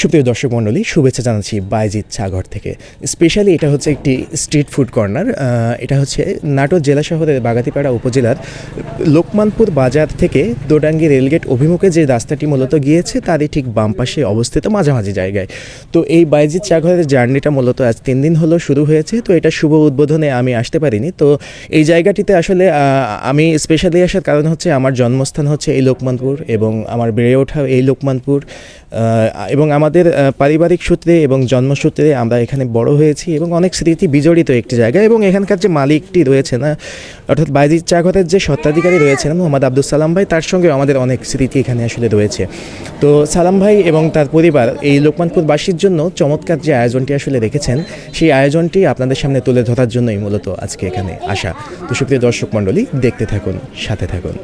সুপ্রিয় দর্শক মণ্ডলী, শুভেচ্ছা জানাচ্ছি বাইজিৎ চাঘর থেকে। স্পেশালি এটা হচ্ছে একটি স্ট্রিট ফুড কর্নার এটা হচ্ছে নাটোর জেলা শহরের বাগাতিপাড়া উপজেলার লোকমানপুর বাজার থেকে দোডাঙ্গি রেলগেট অভিমুখে যে রাস্তাটি মূলত গিয়েছে, তারই ঠিক বাম পাশে অবস্থিত মাঝামাঝি জায়গায়। তো এই বাইজিৎ চাঘরের জার্নিটা মূলত আজ তিন দিন হলো শুরু হয়েছে, তো এটা শুভ উদ্বোধনে আমি আসতে পারিনি। তো এই জায়গাটিতে আসলে আমি স্পেশালি আসার কারণ হচ্ছে আমার জন্মস্থান হচ্ছে এই লোকমানপুর এবং আমার বেড়ে ওঠা এই লোকমানপুর এবং আমাদের পারিবারিক সূত্রে এবং জন্মসূত্রে আমরা এখানে বড় হয়েছি এবং অনেক স্মৃতি বিজড়িত একটি জায়গা এবং এখানকার যে মালিকটি রয়েছে না অর্থাৎ বাইজিৎ চাঘরের যে স্বত্বাধিকারী রয়েছেন মোহাম্মদ আব্দুল সালাম ভাই, তার সঙ্গে আমাদের অনেক স্মৃতি এখানে আসলে রয়েছে। তো সালাম ভাই এবং তার পরিবার এই লোকমানপুরবাসীর জন্য চমৎকার যে আয়োজনটি আসলে রেখেছেন, সেই আয়োজনটি আপনাদের সামনে তুলে ধরার জন্যই মূলত আজকে এখানে আসা। তো সুপ্রিয় দর্শক মণ্ডলী, দেখতে থাকুন, সাথে থাকুন।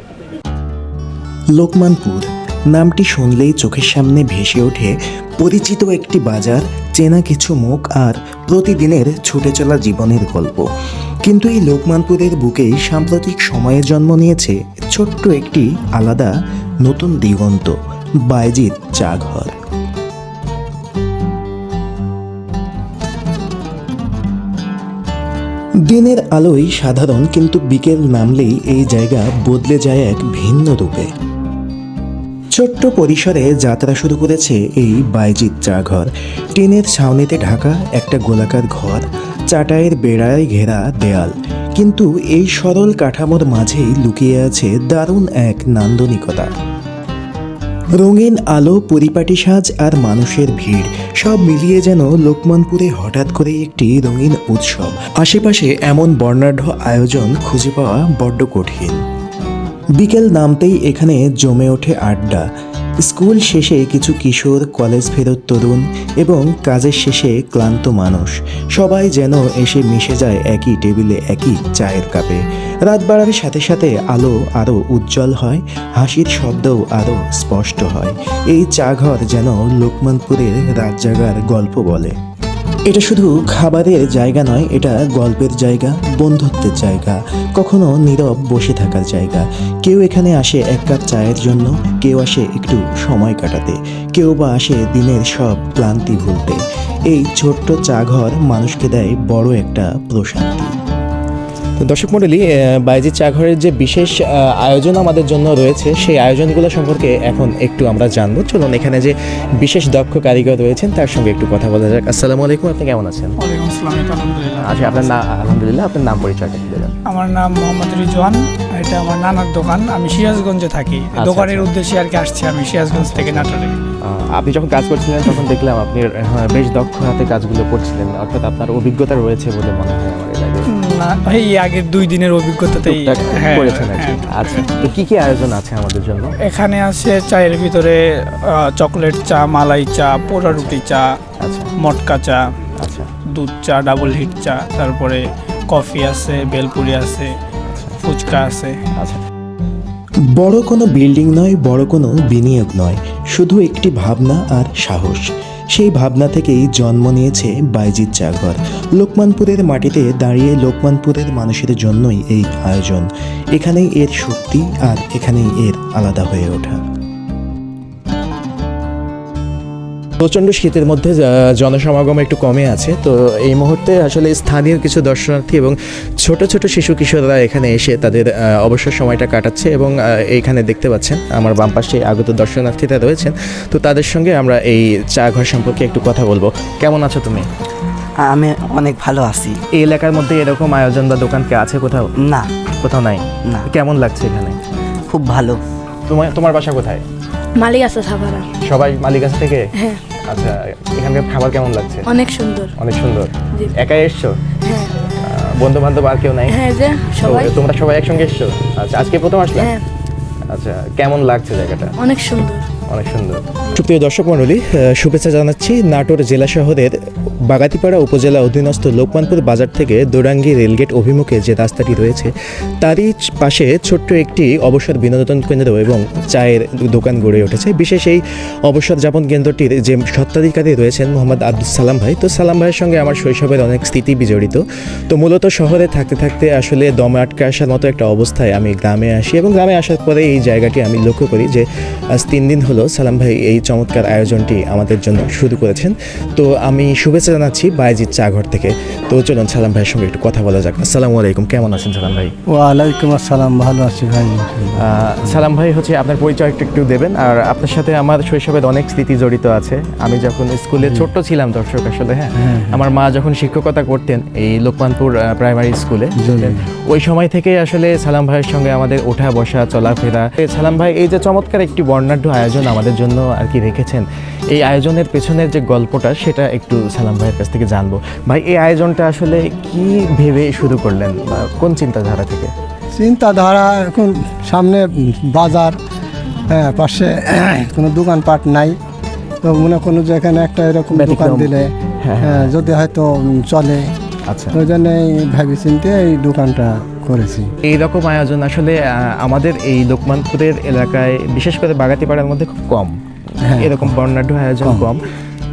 লোকমানপুর নামটি শুনলেই চোখের সামনে ভেসে ওঠে পরিচিত একটি বাজার, চেনা কিছু মুখ আর প্রতিদিনের ছুটে চলা জীবনের গল্প। কিন্তু এই লোকমানপুরের বুকেই সাম্প্রতিক সময়ে জন্ম নিয়েছে ছোট্ট একটি আলাদা নতুন দিগন্ত, বাইজিৎ চা ঘর দিনের আলোয় সাধারণ কিন্তু বিকেল নামলেই এই জায়গা বদলে যায় এক ভিন্ন রূপে। ছোট্ট পরিসরে যাত্রা শুরু করেছে এই বাইজিৎ চা ঘর টিনের ছাউনিতে ঢাকা একটা গোলাকার ঘর, চাটাইয়ের বেড়ায় ঘেরা দেয়াল। কিন্তু এই সরল কাঠামোর মাঝেই লুকিয়ে আছে দারুণ এক নান্দনিকতা। রঙিন আলো, পরিপাটি সাজ আর মানুষের ভিড়, সব মিলিয়ে যেন লোকমানপুরে হঠাৎ করে একটি রঙিন উৎসব। আশেপাশে এমন বর্ণাঢ্য আয়োজন খুঁজে পাওয়া বড্ড কঠিন। বিকেল নামতেই এখানে জমে ওঠে আড্ডা। স্কুল শেষে কিছু কিশোর, কলেজ ফেরত তরুণ এবং কাজের শেষে ক্লান্ত মানুষ। সবাই যেন এসে মিশে যায় একই টেবিলে, একই চায়ের কাপে। রাত বাড়ার সাথে সাথে আলো আরও উজ্জ্বল হয়, হাসির শব্দও আরও স্পষ্ট হয়। এই চা ঘর যেন লোকমানপুরের রাত জাগার গল্প বলে। এটা শুধু খাবারের জায়গা নয়, এটা গল্পের জায়গা, বন্ধুত্বের জায়গা, কখনো নীরব বসে থাকার জায়গা। কেউ এখানে আসে এক কাপ চায়ের জন্য, কেউ আসে একটু সময় কাটাতে, কেউ বা আসে দিনের সব ক্লান্তি ভুলতে। এই ছোট্ট চা ঘর মানুষকে দেয় বড় একটা প্রশান্তি। তো দর্শক মণ্ডলী বাইজি চা ঘরের যে বিশেষ আয়োজন আমাদের জন্য রয়েছে সেই আয়োজনগুলো সম্পর্কে এখন একটু আমরা জানব। চলুন এখানে যে বিশেষ দক্ষ কারিগর রয়েছেন তার সঙ্গে একটু কথা বলা যাক। আসসালামু আলাইকুম আপনি কেমন আছেন? আচ্ছা আপনার নাম আলহামদুলিল্লাহ আপনার নাম পরিচয়টা কি দেবেন আমার নাম মোহাম্মদ রিজওয়ান এটা আমার নানার দোকান। আমি সিরাজগঞ্জে থাকি। দোকানের উদ্দেশ্যে আর কি আসছি আমি সিরাজগঞ্জ থেকে নাটোরে। আপনি যখন কাজ করছিলেন তখন দেখলাম আপনি বেশ দক্ষ হাতে কাজগুলো করছিলেন। অর্থাৎ আপনার অভিজ্ঞতা রয়েছে বলে মনে হয় আমার। না এই আগের দুই দিনের অভিজ্ঞতাতেই হ্যাঁ, করেছেন কি। হ্যাঁ। আচ্ছা তো কি কি আয়োজন আছে আমাদের জন্য? এখানে আছে চায়ের ভিতরে আহ, চকলেট চা মালাই চা পোড়া রুটি চা আচ্ছা। মটকা চা আচ্ছা। দুধ চা ডাবল হিট চা তারপরে কফি আছে বেলপুরি আছে ফুচকা আছে। আচ্ছা। বড় কোনো বিল্ডিং নয় বড় কোনো বিনিয়োগ নয়। শুধু একটি ভাবনা আর সাহস। সেই ভাবনা থেকেই জন্ম নিয়েছে বাইজিৎ চাঘর লোকমানপুরের মাটিতে দাঁড়িয়ে লোকমানপুরের মানুষের জন্যই এই আয়োজন। এখানেই এর শক্তি আর এখানেই এর আলাদা হয়ে ওঠা। প্রচণ্ড শীতের মধ্যে জনসমাগম একটু কমে আছে। তো এই মুহূর্তে আসলে স্থানীয় কিছু দর্শনার্থী এবং ছোট ছোট শিশু কিশোররা এখানে এসে তাদের অবসর সময়টা কাটাচ্ছে এবং এইখানে দেখতে পাচ্ছেন আমার বাম পাশে আগত দর্শনার্থীরা রয়েছেন। তো তাদের সঙ্গে আমরা এই চা ঘর সম্পর্কে একটু কথা বলব। কেমন আছো তুমি? আমি অনেক ভালো আছি। এই এলাকার মধ্যে এরকম আয়োজন বা দোকান কি আছে কোথাও? না। কোথাও নাই? না। কেমন লাগছে এখানে? খুব ভালো। তোমার তোমার বাসা কোথায়? মালিক আছে সাভারা। সবাই মালিক কাছ থেকে? হ্যাঁ। আচ্ছা এখানকার খাবার কেমন লাগছে? অনেক সুন্দর। অনেক সুন্দর। একাই এসছো? হ্যাঁ। বন্ধু বান্ধব আর কেউ নাই? হ্যাঁ যে সবাই। তোমরা সবাই একসঙ্গে এসছো? আচ্ছা আজকে প্রথম আসলে? হ্যাঁ। আচ্ছা কেমন লাগছে জায়গাটা? অনেক সুন্দর। অনেক সুন্দর। সুপ্রিয় দর্শক মণ্ডলী শুভেচ্ছা জানাচ্ছি নাটোর জেলা শহরের বাগাতিপাড়া উপজেলা অধীনস্থ লোকমানপুর বাজার থেকে দোরাঙ্গি রেলগেট অভিমুখে যে রাস্তাটি রয়েছে, তারই পাশে ছোট্ট একটি অবসর বিনোদন কেন্দ্র এবং চায়ের দোকান গড়ে উঠেছে। বিশেষ এই অবসর যাপন কেন্দ্রটির যে স্বত্বাধিকারী রয়েছেন মোহাম্মদ আব্দুল সালাম ভাই। তো সালাম ভাইয়ের সঙ্গে আমার শৈশবের অনেক স্মৃতি বিজড়িত। তো মূলত শহরে থাকতে থাকতে আসলে দমে আটকে আসার মতো একটা অবস্থায় আমি গ্রামে আসি এবং গ্রামে আসার পরে এই জায়গাটি আমি লক্ষ্য করি যে আজ তিন দিন হলো সালাম ভাই এই চমৎকার আয়োজনটি আমাদের জন্য শুরু করেছেন। তো আমি শুভেচ্ছা জানাচ্ছি বাইজিৎ চাঘর থেকে। তো চলুন সালাম ভাইয়ের সঙ্গে একটু কথা বলা যাক। আসসালামু আলাইকুম কেমন আছেন সালাম ভাই? ওয়ালাইকুম আসসালাম ভালো আছি ভাই। সালাম ভাই হচ্ছে আপনার পরিচয় একটু একটু দেবেন। আর আপনার সাথে আমার শৈশবের অনেক স্মৃতি জড়িত আছে। আমি যখন স্কুলে ছোট্ট ছিলাম দর্শক আসলে হ্যাঁ। আমার মা যখন শিক্ষকতা করতেন এই লোকমানপুর প্রাইমারি স্কুলে ওই সময় থেকেই আসলে সালাম ভাইয়ের সঙ্গে আমাদের ওঠা বসা চলাফেরা। সালাম ভাই এই যে চমৎকার একটি বর্ণাঢ্য আয়োজন আমাদের জন্য আর কি রেখেছেন এই আয়োজনের পেছনের যে গল্পটা সেটা একটু সালাম ভাইয়ের কাছ থেকে জানব। ভাই এই আয়োজনটা আসলে কি ভেবে শুরু করলেন? বা কোন চিন্তাধারা থেকে? চিন্তাধারা এখন সামনে বাজার হ্যাঁ পাশে কোনো দোকানপাট নাই। তো মনে করুন যে এখানে একটা এরকম দোকান দিলে হ্যাঁ, হ্যাঁ। যদি হয়তো চলে। আচ্ছা। ওই জন্যই ভাবি চিনতে এই দোকানটা করেছি। এইরকম আয়োজন আসলে আমাদের এই লোকমানপুরের এলাকায় বিশেষ করে বাগাতিপাড়ার মধ্যে খুব কম। হ্যাঁ, এরকম বর্ণাঢ্য আয়োজন কম।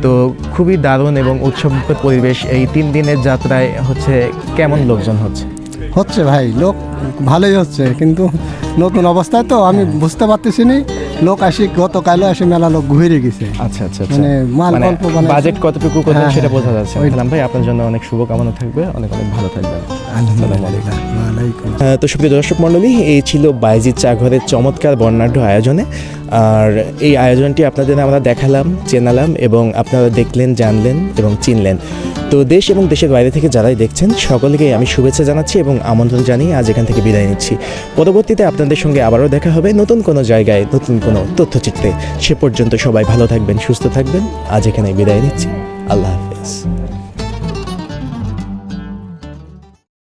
তো খুবই দারুণ এবং উৎসব পরিবেশ এই তিন দিনের যাত্রায় হচ্ছে কেমন লোকজন হচ্ছে? হচ্ছে ভাই, লোক ভালোই হচ্ছে, কিন্তু নতুন অবস্থায় তো আমি বুঝতে পারতেছি নি। লোক আসি গতকালও আসে মেলা লোক ঘুরে গেছে। আচ্ছা আচ্ছা মানে মাল অল্প বানাইছে। বাজেট কতটুকু কত হ্যাঁ, সেটা হ্যাঁ, বোঝা যাচ্ছে সালাম ভাই আপনার জন্য অনেক শুভকামনা থাকবে। অনেক অনেক ভালো থাকবেন। আলহামদুলিল্লাহ। তো সুপ্রিয় দর্শক মণ্ডলী এই ছিল বাইজিৎ চাঘরের চমৎকার বর্ণাঢ্য আয়োজনে। আর এই আয়োজনটি আপনাদের আমরা দেখালাম চেনালাম এবং আপনারা দেখলেন জানলেন এবং চিনলেন। তো দেশ এবং দেশের বাইরে থেকে যারাই দেখছেন সকলকেই আমি শুভেচ্ছা জানাচ্ছি এবং আমন্ত্রণ জানিয়ে আজ এখান থেকে বিদায় নিচ্ছি। পরবর্তীতে আপনাদের সঙ্গে আবারও দেখা হবে নতুন কোনো জায়গায় নতুন কোনো তথ্যচিত্রে। সে পর্যন্ত সবাই ভালো থাকবেন, সুস্থ থাকবেন। আজ এখানে বিদায় নিচ্ছি। আল্লাহ হাফেজ।